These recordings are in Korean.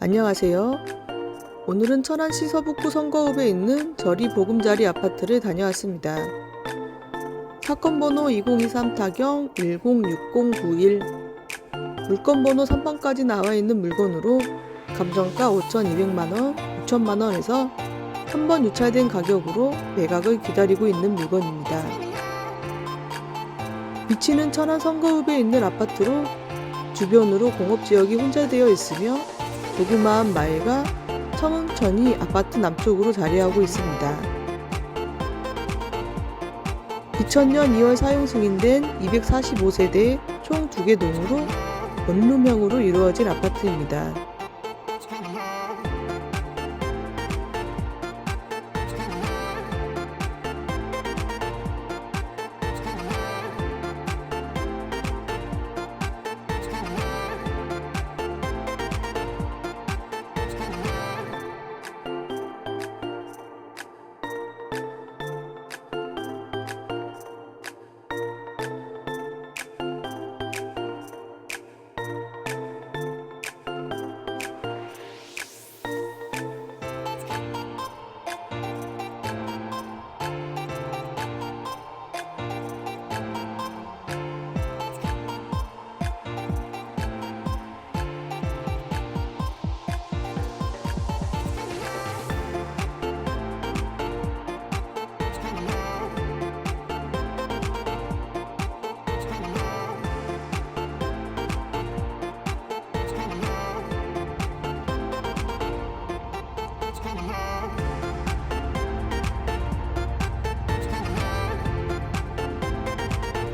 안녕하세요. 오늘은 천안시 서북구 선거읍에 있는 저리 보금자리 아파트를 다녀왔습니다. 사건 번호 2023 타경 106091 물건 번호 3번까지 나와 있는 물건으로 감정가 5,200만원, 6천만원에서 한 번 유찰된 가격으로 매각을 기다리고 있는 물건입니다. 위치는 천안 선거읍에 있는 아파트로 주변으로 공업지역이 혼재되어 있으며 조그마한 마을과 청흥천이 아파트 남쪽으로 자리하고 있습니다. 2000년 2월 사용 승인된 245세대 총 2개 동으로 원룸형으로 이루어진 아파트입니다.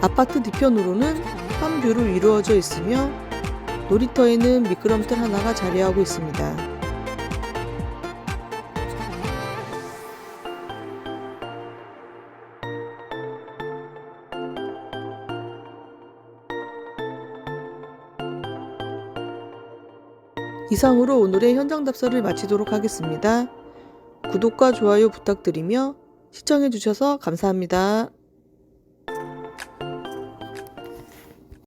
아파트 뒤편으로는 한뷰로 이루어져 있으며 놀이터에는 미끄럼틀 하나가 자리하고 있습니다. 이상으로 오늘의 현장 답사를 마치도록 하겠습니다. 구독과 좋아요 부탁드리며 시청해주셔서 감사합니다.